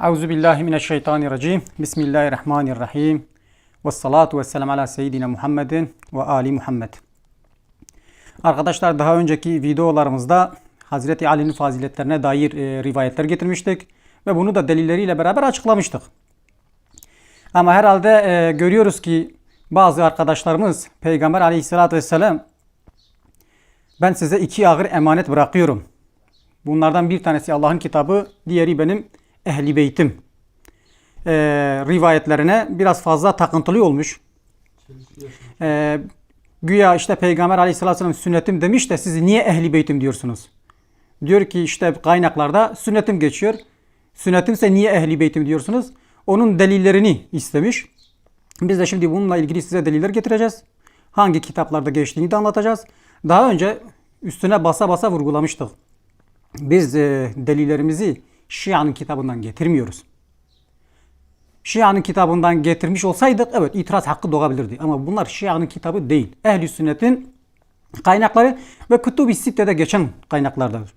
Euzu billahi mineşşeytanirracim. Bismillahirrahmanirrahim. Ve salatu ve selam ala seyyidina Muhammedin ve ali Muhammed. Arkadaşlar daha önceki videolarımızda Hazreti Ali'nin faziletlerine dair e, rivayetler getirmiştik ve bunu da delilleriyle beraber açıklamıştık. Ama herhalde e, görüyoruz ki bazı arkadaşlarımız Peygamber aleyhissalatü vesselam ben size iki ağır emanet bırakıyorum. Bunlardan bir tanesi Allah'ın kitabı, diğeri benim ehli beytim. Ee, rivayetlerine biraz fazla takıntılı olmuş. Ee, güya işte Peygamber aleyhissalatü vesselam sünnetim demiş de siz niye ehli beytim diyorsunuz? Diyor ki işte kaynaklarda sünnetim geçiyor. Sünnetimse niye ehli beytim diyorsunuz? Onun delillerini istemiş. Biz de şimdi bununla ilgili size deliller getireceğiz. Hangi kitaplarda geçtiğini de anlatacağız. Daha önce üstüne basa basa vurgulamıştık. Biz e, delillerimizi Şia'nın kitabından getirmiyoruz. Şia'nın kitabından getirmiş olsaydık evet itiraz hakkı doğabilirdi. Ama bunlar Şia'nın kitabı değil. Ehli sünnetin kaynakları ve Kutub-i Sitte'de geçen kaynaklardadır.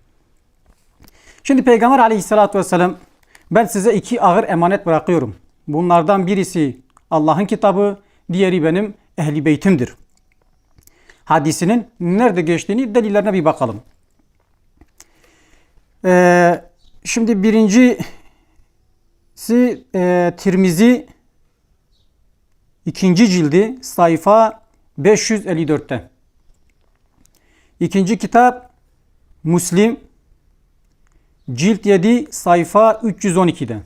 Şimdi Peygamber aleyhissalatü vesselam ben size iki ağır emanet bırakıyorum. Bunlardan birisi Allah'ın kitabı, diğeri benim ehli beytimdir. Hadisinin nerede geçtiğini delillerine bir bakalım. Ee, şimdi birincisi e, Tirmizi ikinci cildi sayfa 554'te. İkinci kitap Müslim cilt 7 sayfa 312'de.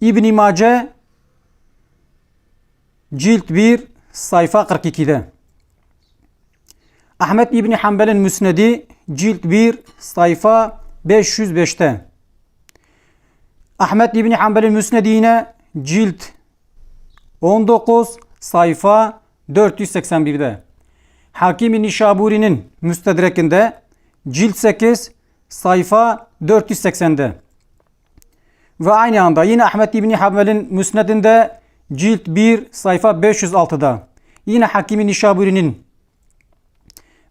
İbn Mace cilt 1 sayfa 42'de. Ahmet İbni Hanbel'in Müsnedi cilt 1 sayfa 505'te. Ahmet İbni Hanbel'in Müsnedi yine cilt 19 sayfa 481'de. Hakim-i Nişaburi'nin Müstedrek'inde cilt 8 sayfa 480'de. Ve aynı anda yine Ahmet İbni Hanbel'in Müsned'inde cilt 1 sayfa 506'da. Yine Hakim-i Nişaburi'nin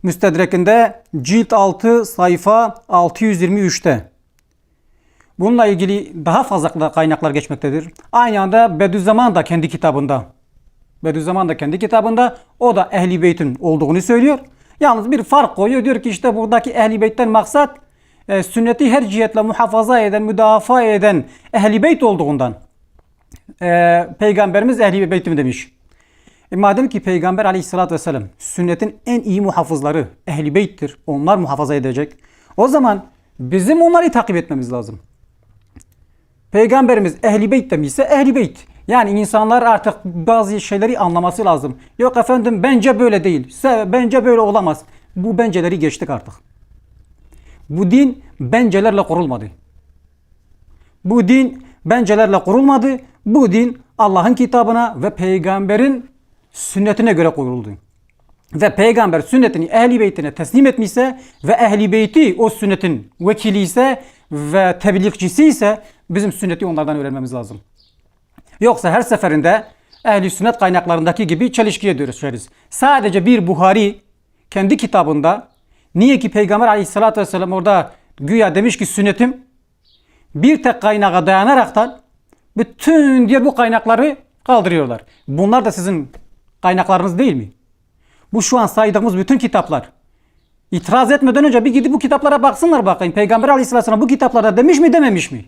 Müstedrek'inde cilt 6 sayfa 623'te. Bununla ilgili daha fazla kaynaklar geçmektedir. Aynı anda Bediüzzaman da kendi kitabında. Bediüzzaman da kendi kitabında o da Ehli Beyt'in olduğunu söylüyor. Yalnız bir fark koyuyor. Diyor ki işte buradaki Ehli Beyt'ten maksat e, sünneti her cihetle muhafaza eden, müdafaa eden Ehli Beyt olduğundan. E, Peygamberimiz Ehli Beyt'im demiş. E madem ki Peygamber aleyhissalatü vesselam sünnetin en iyi muhafızları ehli beyttir. Onlar muhafaza edecek. O zaman bizim onları takip etmemiz lazım. Peygamberimiz ehli beyt demişse ehli beyt. Yani insanlar artık bazı şeyleri anlaması lazım. Yok efendim bence böyle değil. Bence böyle olamaz. Bu benceleri geçtik artık. Bu din bencelerle kurulmadı. Bu din bencelerle kurulmadı. Bu din Allah'ın kitabına ve peygamberin sünnetine göre kuruldu. Ve peygamber sünnetini ehli beytine teslim etmişse ve ehli beyti o sünnetin vekili ise ve tebliğcisi ise bizim sünneti onlardan öğrenmemiz lazım. Yoksa her seferinde ehli sünnet kaynaklarındaki gibi çelişkiye düşeriz. Sadece bir Buhari kendi kitabında niye ki Peygamber aleyhissalatü vesselam orada güya demiş ki sünnetim bir tek kaynağa dayanaraktan bütün diğer bu kaynakları kaldırıyorlar. Bunlar da sizin kaynaklarınız değil mi? Bu şu an saydığımız bütün kitaplar. İtiraz etmeden önce bir gidip bu kitaplara baksınlar bakayım. Peygamber aleyhisselam bu kitaplarda demiş mi dememiş mi?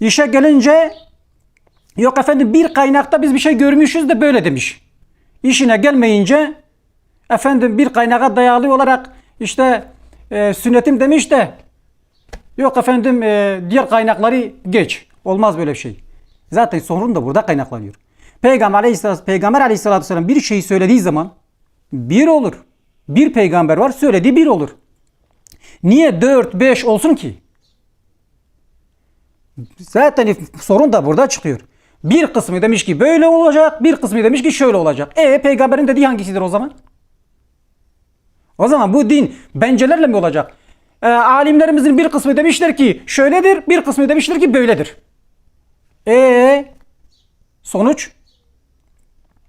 İşe gelince yok efendim bir kaynakta biz bir şey görmüşüz de böyle demiş. İşine gelmeyince efendim bir kaynağa dayalı olarak işte e, sünnetim demiş de yok efendim e, diğer kaynakları geç. Olmaz böyle şey. Zaten sorun da burada kaynaklanıyor. Peygamber aleyhisselatü, Peygamber aleyhisselatü vesselam bir şeyi söylediği zaman bir olur. Bir peygamber var söylediği bir olur. Niye dört beş olsun ki? Zaten sorun da burada çıkıyor. Bir kısmı demiş ki böyle olacak, bir kısmı demiş ki şöyle olacak. E peygamberin dediği hangisidir o zaman? O zaman bu din bencelerle mi olacak? E, alimlerimizin bir kısmı demişler ki şöyledir, bir kısmı demişler ki böyledir. E sonuç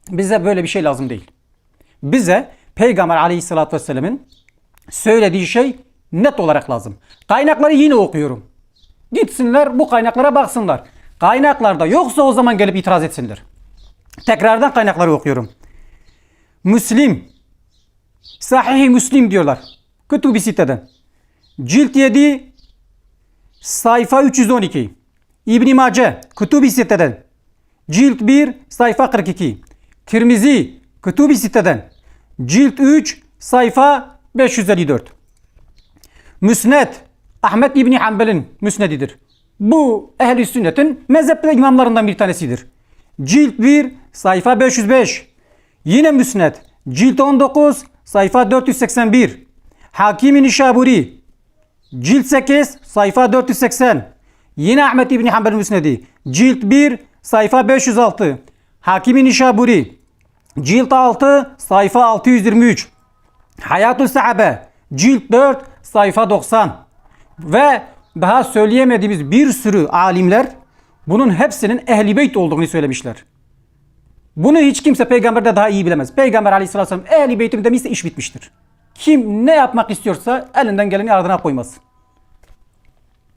bize böyle bir şey lazım değil. Bize Peygamber aleyhissalatü vesselamın söylediği şey net olarak lazım. Kaynakları yine okuyorum. Gitsinler bu kaynaklara baksınlar. Kaynaklarda yoksa o zaman gelip itiraz etsinler. Tekrardan kaynakları okuyorum. Müslim. Sahih-i Müslim diyorlar. Kütüb-i Sitte'den. Cilt 7 sayfa 312. İbn Mace Kütüb-i Sitte'den. Cilt 1 sayfa 42. Tirmizi Kütüb-i Sitte'den. Cilt 3 sayfa 554. Müsned Ahmet İbni Hanbel'in müsnedidir. Bu ehli sünnetin mezhepte imamlarından bir tanesidir. Cilt 1 sayfa 505. Yine müsned cilt 19 sayfa 481. Hakim-i Nişaburi cilt 8 sayfa 480. Yine Ahmet İbni Hanbel müsnedi cilt 1 sayfa 506. Hakim-i Nişaburi cilt 6 sayfa 623. Hayatü Sahabe cilt 4 sayfa 90 ve daha söyleyemediğimiz bir sürü alimler bunun hepsinin ehli beyt olduğunu söylemişler. Bunu hiç kimse peygamberde daha iyi bilemez. Peygamber aleyhisselam ehli beytim demişse iş bitmiştir. Kim ne yapmak istiyorsa elinden geleni ardına koymaz.